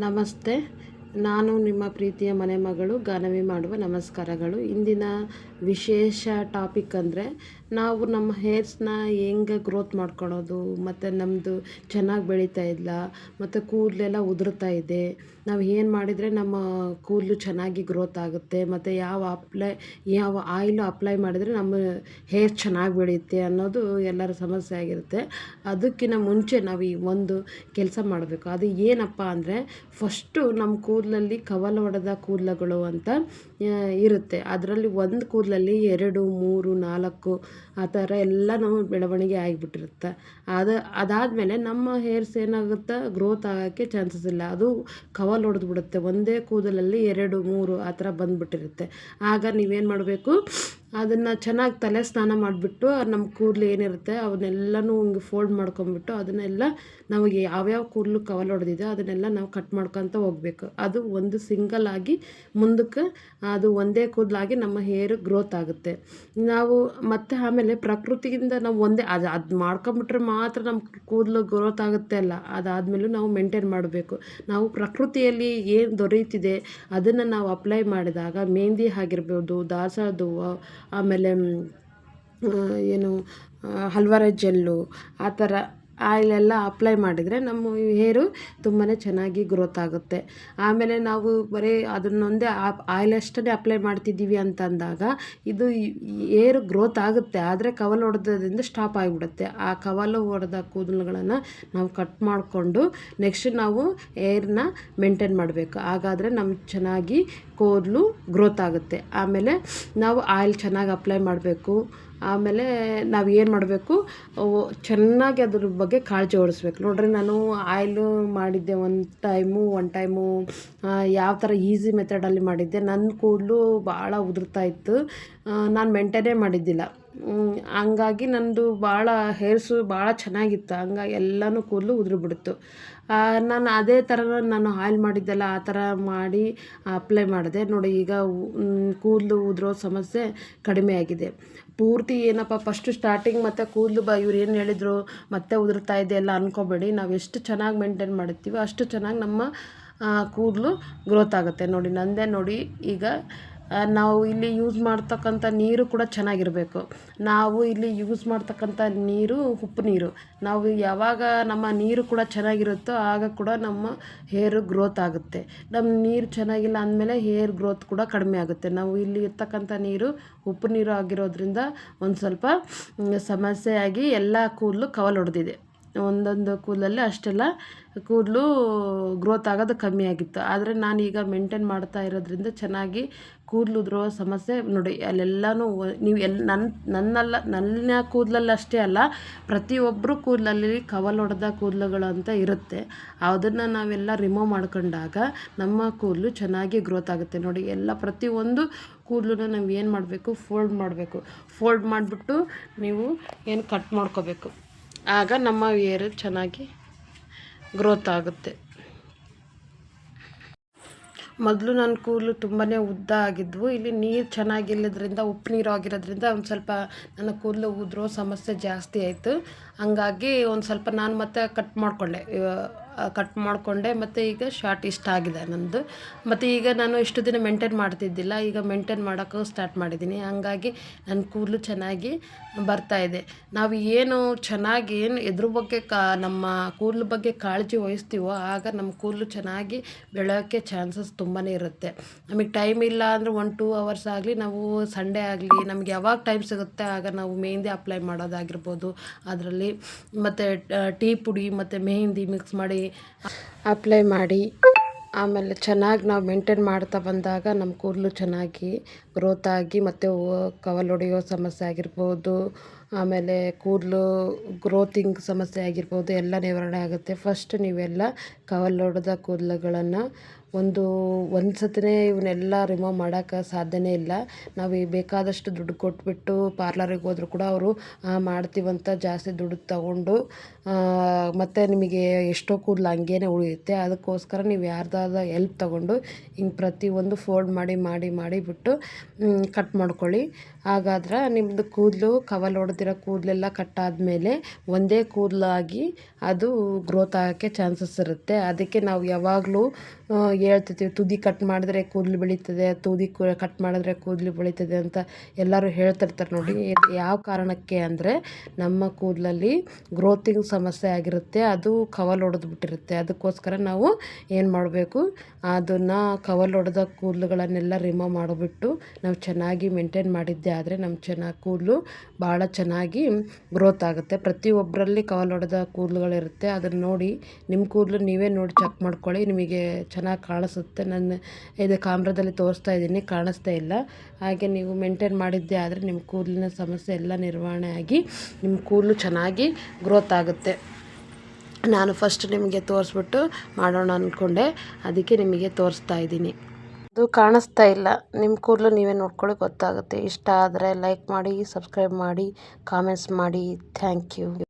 Namaste. ನಾನು ನಿಮ್ಮ ಪ್ರೀತಿಯ ಮನೆ ಮಗಳು ಗಾನವಿ ಮಾಡುವ ನಮಸ್ಕಾರಗಳು. ಇಂದಿನ ವಿಶೇಷ ಟಾಪಿಕ್ ಅಂದರೆ ನಾವು ನಮ್ಮ ಹೇರ್ಸ್ನ ಹೆಂಗೆ ಗ್ರೋತ್ ಮಾಡ್ಕೊಳೋದು, ಮತ್ತು ನಮ್ಮದು ಚೆನ್ನಾಗಿ ಬೆಳೀತಾ ಇಲ್ಲ, ಮತ್ತು ಕೂದಲೆಲ್ಲ ಉದುರ್ತಾ ಇದೆ. ನಾವು ಏನು ಮಾಡಿದರೆ ನಮ್ಮ ಕೂದಲು ಚೆನ್ನಾಗಿ ಗ್ರೋತ್ ಆಗುತ್ತೆ, ಮತ್ತು ಯಾವ ಅಪ್ಲೈ ಯಾವ ಆಯಿಲು ಅಪ್ಲೈ ಮಾಡಿದರೆ ನಮ್ಮ ಹೇರ್ ಚೆನ್ನಾಗಿ ಬೆಳೆಯುತ್ತೆ ಅನ್ನೋದು ಎಲ್ಲರ ಸಮಸ್ಯೆ ಆಗಿರುತ್ತೆ. ಅದಕ್ಕಿಂತ ಮುಂಚೆ ನಾವು ಈ ಒಂದು ಕೆಲಸ ಮಾಡಬೇಕು. ಅದು ಏನಪ್ಪ ಅಂದರೆ ಫಸ್ಟು ನಮ್ಮ ಕೂದಲಲ್ಲಿ ಕವಲ್ ಹೊಡೆದ ಕೂದಲುಗಳು ಅಂತ ಇರುತ್ತೆ. ಅದರಲ್ಲಿ ಒಂದು ಕೂದಲಲ್ಲಿ ಎರಡು, ಮೂರು, ನಾಲ್ಕು, ಆ ಥರ ನಾವು ಬೆಳವಣಿಗೆ ಆಗಿಬಿಟ್ಟಿರುತ್ತೆ. ಅದು, ಅದಾದಮೇಲೆ ನಮ್ಮ ಹೇರ್ಸ್ ಏನಾಗುತ್ತೆ, ಗ್ರೋತ್ ಆಗೋಕ್ಕೆ ಚಾನ್ಸಸ್ ಇಲ್ಲ. ಅದು ಕವಲ್ ಹೊಡೆದು ಬಿಡುತ್ತೆ ಒಂದೇ ಕೂದಲಲ್ಲಿ ಎರಡು, ಮೂರು ಆ ಥರ ಬಂದುಬಿಟ್ಟಿರುತ್ತೆ. ಆಗ ನೀವೇನು ಮಾಡಬೇಕು? ಅದನ್ನು ಚೆನ್ನಾಗಿ ತಲೆ ಸ್ನಾನ ಮಾಡಿಬಿಟ್ಟು ನಮ್ಮ ಕೂದಲು ಏನಿರುತ್ತೆ ಅವನ್ನೆಲ್ಲನೂ ಹಿಂಗೆ ಫೋಲ್ಡ್ ಮಾಡ್ಕೊಂಬಿಟ್ಟು ಅದನ್ನೆಲ್ಲ ನಮಗೆ ಯಾವ್ಯಾವ ಕೂದಲು ಕವಲ್ ಹೊಡೆದಿದೆ ಅದನ್ನೆಲ್ಲ ನಾವು ಕಟ್ ಮಾಡ್ಕೊತ ಹೋಗ್ಬೇಕು. ಅದು ಒಂದು ಸಿಂಗಲ್ ಆಗಿ ಮುಂದಕ್ಕೆ ಅದು ಒಂದೇ ಕೂದಲಾಗಿ ನಮ್ಮ ಹೇರ್ ಗ್ರೋತ್ ಆಗುತ್ತೆ. ನಾವು ಮತ್ತು ಆಮೇಲೆ ಪ್ರಕೃತಿಯಿಂದ ನಾವು ಒಂದೇ ಅದು ಅದು ಮಾಡ್ಕೊಂಬಿಟ್ರೆ ಮಾತ್ರ ನಮ್ಮ ಕೂದಲು ಗ್ರೋತ್ ಆಗುತ್ತೆ ಅಲ್ಲ. ಅದಾದಮೇಲೂ ನಾವು ಮೇಂಟೈನ್ ಮಾಡಬೇಕು. ನಾವು ಪ್ರಕೃತಿಯಲ್ಲಿ ಏನು ದೊರೆಯುತ್ತಿದೆ ಅದನ್ನು ನಾವು ಅಪ್ಲೈ ಮಾಡಿದಾಗ ಮೆಹಂದಿ ಆಗಿರ್ಬೋದು ದಾಸವಾಳದ ಹೂವು ಆಮೇಲೆ ಏನು ಹಲ್ವಾರ ಜೆಲ್ಲು, ಆ ಥರ ಆಯಿಲೆಲ್ಲ ಅಪ್ಲೈ ಮಾಡಿದರೆ ನಮ್ಮ ಹೇರು ತುಂಬಾ ಚೆನ್ನಾಗಿ ಗ್ರೋತ್ ಆಗುತ್ತೆ. ಆಮೇಲೆ ನಾವು ಬರೀ ಅದನ್ನೊಂದೇ ಆಯಿಲ್ ಅಷ್ಟೇ ಅಪ್ಲೈ ಮಾಡ್ತಿದ್ದೀವಿ ಅಂತ ಅಂದಾಗ, ಇದು ಏರು ಗ್ರೋತ್ ಆಗುತ್ತೆ, ಆದರೆ ಕವಲು ಹೊಡೆದ್ರಿಂದ ಸ್ಟಾಪ್ ಆಗಿಬಿಡುತ್ತೆ. ಆ ಕವಲು ಹೊಡೆದ ಕೂದಲುಗಳನ್ನು ನಾವು ಕಟ್ ಮಾಡಿಕೊಂಡು ನೆಕ್ಸ್ಟ್ ನಾವು ಏರ್ನ ಮೇಂಟೈನ್ ಮಾಡಬೇಕು. ಹಾಗಾದರೆ ನಮ್ಮ ಚೆನ್ನಾಗಿ ಕೂದಲು ಗ್ರೋತ್ ಆಗುತ್ತೆ. ಆಮೇಲೆ ನಾವು ಆಯಿಲ್ ಚೆನ್ನಾಗಿ ಅಪ್ಲೈ ಮಾಡಬೇಕು. ಆಮೇಲೆ ನಾವು ಏನು ಮಾಡಬೇಕು? ಚೆನ್ನಾಗಿ ಅದ್ರ ಬಗ್ಗೆ ಕಾಳಜಿ ವಹಿಸ್ಬೇಕು ನೋಡಿರಿ, ನಾನು ಆಯಿಲು ಮಾಡಿದ್ದೆ ಒಂದು ಟೈಮು ಒನ್ ಟೈಮು ಯಾವ ಥರ ಈಸಿ ಮೆಥಡಲ್ಲಿ ಮಾಡಿದ್ದೆ. ನನ್ನ ಕೂದಲು ಭಾಳ ಉದುರ್ತಾ ಇತ್ತು. ನಾನು ಮೇಂಟೈನೇ ಮಾಡಿದ್ದಿಲ್ಲ. ಹಂಗಾಗಿ ನನ್ನದು ಭಾಳ ಹೇರ್ಸು ಭಾಳ ಚೆನ್ನಾಗಿತ್ತು. ಹಂಗಾಗಿ ಎಲ್ಲನೂ ಕೂದಲು ಉದುರಿಬಿಡ್ತು ನಾನು ಅದೇ ಥರ ನಾನು ಆಯಿಲ್ ಮಾಡಿದ್ದೆಲ್ಲ ಆ ಥರ ಮಾಡಿ ಅಪ್ಲೈ ಮಾಡಿದೆ. ನೋಡಿ ಈಗ ಕೂದಲು ಉದುರೋ ಸಮಸ್ಯೆ ಕಡಿಮೆ ಆಗಿದೆ. ಪೂರ್ತಿ ಏನಪ್ಪ ಫಸ್ಟು ಸ್ಟಾರ್ಟಿಂಗ್ ಮತ್ತು ಕೂದಲು ಬ, ಇವ್ರು ಏನು ಹೇಳಿದ್ರು, ಮತ್ತೆ ಉದುರ್ತಾ ಇದೆ ಎಲ್ಲ ಅಂದ್ಕೋಬೇಡಿ ನಾವು ಎಷ್ಟು ಚೆನ್ನಾಗಿ ಮೇಂಟೈನ್ ಮಾಡಿರ್ತೀವಿ ಅಷ್ಟು ಚೆನ್ನಾಗಿ ನಮ್ಮ ಕೂದಲು ಗ್ರೋತ್ ಆಗುತ್ತೆ. ನೋಡಿ, ನಂದೇ ನೋಡಿ, ಈಗ ನಾವು ಇಲ್ಲಿ ಯೂಸ್ ಮಾಡ್ತಕ್ಕಂಥ ನೀರು ಕೂಡ ಚೆನ್ನಾಗಿರಬೇಕು. ನಾವು ಇಲ್ಲಿ ಯೂಸ್ ಮಾಡ್ತಕ್ಕಂಥ ನೀರು ಉಪ್ಪು ನೀರು. ನಾವು ಯಾವಾಗ ನಮ್ಮ ನೀರು ಕೂಡ ಚೆನ್ನಾಗಿರುತ್ತೋ ಆಗ ಕೂಡ ನಮ್ಮ ಹೇರು ಗ್ರೋತ್ ಆಗುತ್ತೆ. ನಮ್ಮ ನೀರು ಚೆನ್ನಾಗಿಲ್ಲ ಅಂದಮೇಲೆ ಹೇರ್ ಗ್ರೋತ್ ಕೂಡ ಕಡಿಮೆ ಆಗುತ್ತೆ. ನಾವು ಇಲ್ಲಿ ಇರ್ತಕ್ಕಂಥ ನೀರು ಉಪ್ಪು ನೀರು ಆಗಿರೋದ್ರಿಂದ ಒಂದು ಸ್ವಲ್ಪ ಸಮಸ್ಯೆಯಾಗಿ ಎಲ್ಲ ಕೂದಲು ಕವಲು ಹೊಡೆದಿದೆ ಒಂದೊಂದು ಕೂದಲಲ್ಲಿ ಅಷ್ಟೆಲ್ಲ ಕೂದಲು ಗ್ರೋತ್ ಆಗೋದು ಕಮ್ಮಿ ಆಗಿತ್ತು. ಆದರೆ ನಾನೀಗ ಮೇಂಟೈನ್ ಮಾಡ್ತಾ ಇರೋದ್ರಿಂದ ಚೆನ್ನಾಗಿ ಕೂದಲು ಉದುರೋ ಸಮಸ್ಯೆ ನೋಡಿ, ಅಲ್ಲೆಲ್ಲನೂ ನೀವು ಎಲ್ಲಿ ನನ್ನ ನನ್ನಲ್ಲ, ನನ್ನ ಕೂದಲಲ್ಲಿ ಅಷ್ಟೇ ಅಲ್ಲ ಪ್ರತಿಯೊಬ್ಬರು ಕೂದಲಲ್ಲಿ ಕವಲ್ ಹೊಡೆದ ಕೂದಲುಗಳು ಅಂತ ಇರುತ್ತೆ. ಅದನ್ನು ನಾವೆಲ್ಲ ರಿಮೂವ್ ಮಾಡ್ಕೊಂಡಾಗ ನಮ್ಮ ಕೂದಲು ಚೆನ್ನಾಗಿ ಗ್ರೋತ್ ಆಗುತ್ತೆ. ನೋಡಿ, ಎಲ್ಲ ಪ್ರತಿಯೊಂದು ಕೂದಲನ್ನ ನಾವು ಏನು ಮಾಡಬೇಕು? ಫೋಲ್ಡ್ ಮಾಡಬೇಕು. ಫೋಲ್ಡ್ ಮಾಡಿಬಿಟ್ಟು ನೀವು ಏನು ಕಟ್ ಮಾಡ್ಕೋಬೇಕು? ಆಗ ನಮ್ಮ ಏರು ಚೆನ್ನಾಗಿ ಗ್ರೋತ್ ಆಗುತ್ತೆ. ಮೊದಲು ನನ್ನ ಕೂದಲು ತುಂಬಾ ಉದ್ದ ಆಗಿದ್ವು. ಇಲ್ಲಿ ನೀರು ಚೆನ್ನಾಗಿಲ್ಲದ್ರಿಂದ ಉಪ್ಪು ನೀರು ಆಗಿರೋದ್ರಿಂದ ಒಂದು ಸ್ವಲ್ಪ ನನ್ನ ಕೂದಲು ಉದುರೋ ಸಮಸ್ಯೆ ಜಾಸ್ತಿ ಆಯಿತು. ಹಂಗಾಗಿ ಒಂದು ಸ್ವಲ್ಪ ನಾನು ಮತ್ತೆ ಕಟ್ ಮಾಡಿಕೊಂಡೆ. ಕಟ್ ಮಾಡಿಕೊಂಡೆ ಮತ್ತು ಈಗ ಶಾರ್ಟ್ ಇಷ್ಟ ಆಗಿದೆ ನನ್ನದು ಮತ್ತು ಈಗ ನಾನು ಇಷ್ಟು ದಿನ ಮೇಂಟೈನ್ ಮಾಡ್ತಿದ್ದಿಲ್ಲ. ಈಗ ಮೇಂಟೈನ್ ಮಾಡೋಕ್ಕೂ ಸ್ಟಾರ್ಟ್ ಮಾಡಿದ್ದೀನಿ. ಹಂಗಾಗಿ ನನ್ನ ಕೂದಲು ಚೆನ್ನಾಗಿ ಬರ್ತಾ ಇದೆ. ನಾವು ಏನು ಚೆನ್ನಾಗಿ ಏನು ಎದ್ರ ಬಗ್ಗೆ ಕಾ, ನಮ್ಮ ಕೂದಲು ಬಗ್ಗೆ ಕಾಳಜಿ ವಹಿಸ್ತೀವೋ ಆಗ ನಮ್ಮ ಕೂದಲು ಚೆನ್ನಾಗಿ ಬೆಳೆಯೋಕ್ಕೆ ಚಾನ್ಸಸ್ ತುಂಬಾ ಇರುತ್ತೆ. ನಮಗೆ ಟೈಮ್ ಇಲ್ಲ ಅಂದರೆ ಒನ್ ಟೂ ಅವರ್ಸ್ ಆಗಲಿ ನಾವು ಸಂಡೇ ಆಗಲಿ ನಮ್ಗೆ ಯಾವಾಗ ಟೈಮ್ ಸಿಗುತ್ತೆ ಆಗ ನಾವು ಮೆಹಂದಿ ಅಪ್ಲೈ ಮಾಡೋದಾಗಿರ್ಬೋದು. ಅದರಲ್ಲಿ ಮತ್ತು ಟೀ ಪುಡಿ ಮತ್ತು ಮೆಹಂದಿ ಮಿಕ್ಸ್ ಮಾಡಿ ಅಪ್ಲೈ ಮಾಡಿ. ಆಮೇಲೆ ಚೆನ್ನಾಗಿ ನಾವು ಮೇಂಟೈನ್ ಮಾಡ್ತಾ ಬಂದಾಗ ನಮ್ಮ ಕೂದಲು ಚೆನ್ನಾಗಿ ಗ್ರೋತ್ ಆಗಿ ಮತ್ತು ಕವಲೊಡೆಯೋ ಸಮಸ್ಯೆ ಆಗಿರ್ಬೋದು. ಆಮೇಲೆ ಕೂದಲು ಗ್ರೋತಿಂಗ್ ಸಮಸ್ಯೆ ಆಗಿರ್ಬೋದು, ಎಲ್ಲ ನಿವಾರಣೆ ಆಗುತ್ತೆ. ಫಸ್ಟ್ ನೀವೆಲ್ಲ ಕವಲೊಡೆದ ಕೂದಲುಗಳನ್ನು ಒಂದು ಒಂದು ಸತಿನೇ ಇವನ್ನೆಲ್ಲ ರಿಮೂವ್ ಮಾಡೋಕ್ಕೆ ಸಾಧ್ಯನೇ ಇಲ್ಲ. ನಾವು ಈ ಬೇಕಾದಷ್ಟು ದುಡ್ಡು ಕೊಟ್ಬಿಟ್ಟು ಪಾರ್ಲರಿಗೆ ಹೋದ್ರು ಕೂಡ ಅವರು ಮಾಡ್ತೀವಂತ ಜಾಸ್ತಿ ದುಡ್ಡು ತಗೊಂಡು ಮತ್ತು ನಿಮಗೆ ಎಷ್ಟೋ ಕೂದಲು ಹಂಗೇನೆ ಉಳಿಯುತ್ತೆ. ಅದಕ್ಕೋಸ್ಕರ ನೀವು ಯಾರ್ದಾದ ಹೆಲ್ಪ್ ತಗೊಂಡು ಹಿಂಗೆ ಪ್ರತಿಯೊಂದು ಫೋಲ್ಡ್ ಮಾಡಿ ಮಾಡಿ ಮಾಡಿಬಿಟ್ಟು ಕಟ್ ಮಾಡ್ಕೊಳ್ಳಿ. ಹಾಗಾದ್ರೆ ನಿಮ್ಮದು ಕೂದಲು ಕವಲ್ ಹೊಡೆದಿರೋ ಕೂದಲೆಲ್ಲ ಕಟ್ಟಾದಮೇಲೆ ಒಂದೇ ಕೂದಲಾಗಿ ಅದು ಗ್ರೋತ್ ಆಗೋಕ್ಕೆ ಚಾನ್ಸಸ್ ಇರುತ್ತೆ. ಅದಕ್ಕೆ ನಾವು ಯಾವಾಗಲೂ ಹೇಳ್ತಿರ್ತೀವಿ, ತುದಿ ಕಟ್ ಮಾಡಿದ್ರೆ ಕೂದಲು ಬೆಳೀತದೆ, ತುದಿ ಕಟ್ ಮಾಡಿದ್ರೆ ಕೂದಲು ಬೆಳೀತದೆ ಅಂತ ಎಲ್ಲರೂ ಹೇಳ್ತಿರ್ತಾರೆ ನೋಡಿ. ಯಾವ ಕಾರಣಕ್ಕೆ ಅಂದರೆ ನಮ್ಮ ಕೂದಲಲ್ಲಿ ಗ್ರೋತಿಂಗ್ ಸಮಸ್ಯೆ ಆಗಿರುತ್ತೆ, ಅದು ಕವಲ್ ಹೊಡೆದು ಬಿಟ್ಟಿರುತ್ತೆ. ಅದಕ್ಕೋಸ್ಕರ ನಾವು ಏನು ಮಾಡಬೇಕು, ಅದನ್ನು ಕವಲ್ ಹೊಡೆದ ಕೂದಲುಗಳನ್ನೆಲ್ಲ ರಿಮೂವ್ ಮಾಡಿಬಿಟ್ಟು ನಾವು ಚೆನ್ನಾಗಿ ಮೇಂಟೈನ್ ಮಾಡಿದ್ದೆ ಆದರೆ ನಮ್ಮ ಚೆನ್ನಾಗಿ ಕೂದಲು ಭಾಳ ಚೆನ್ನಾಗಿ ಗ್ರೋತ್ ಆಗುತ್ತೆ. ಪ್ರತಿಯೊಬ್ಬರಲ್ಲಿ ಕವಲ್ ಹೊಡೆದ ಕೂದಲುಗಳಿರುತ್ತೆ. ಅದನ್ನು ನೋಡಿ, ನಿಮ್ಮ ಕೂದಲು ನೀವೇ ನೋಡಿ ಚೆಕ್ ಮಾಡ್ಕೊಳ್ಳಿ, ನಿಮಗೆ ಚೆನ್ನಾಗಿ ಕಾಣಿಸುತ್ತೆ. ನನ್ನ ಇದು ಕ್ಯಾಮ್ರಾದಲ್ಲಿ ತೋರಿಸ್ತಾ ಇದ್ದೀನಿ, ಕಾಣಿಸ್ತಾ ಇಲ್ಲ. ಹಾಗೆ ನೀವು ಮೇಂಟೈನ್ ಮಾಡಿದ್ದೆ ಆದರೆ ನಿಮ್ಮ ಕೂದಲಿನ ಸಮಸ್ಯೆ ಎಲ್ಲ ನಿರ್ವಹಣೆ ಆಗಿ ನಿಮ್ಮ ಕೂದಲು ಚೆನ್ನಾಗಿ ಗ್ರೋತ್ ಆಗುತ್ತೆ. ನಾನು ಫಸ್ಟ್ ನಿಮಗೆ ತೋರಿಸ್ಬಿಟ್ಟು ಮಾಡೋಣ ಅಂದ್ಕೊಂಡೆ ಅದಕ್ಕೆ ನಿಮಗೆ ತೋರಿಸ್ತಾ ಇದ್ದೀನಿ. ಅದು ಕಾಣಿಸ್ತಾ ಇಲ್ಲ. ನಿಮ್ಮ ಕೂದಲು ನೀವೇ ನೋಡ್ಕೊಳ್ಳಿ ಗೊತ್ತಾಗುತ್ತೆ. ಇಷ್ಟ ಆದರೆ ಲೈಕ್ ಮಾಡಿ ಸಬ್ಸ್ಕ್ರೈಬ್ ಮಾಡಿ ಕಾಮೆಂಟ್ಸ್ ಮಾಡಿ. Thank you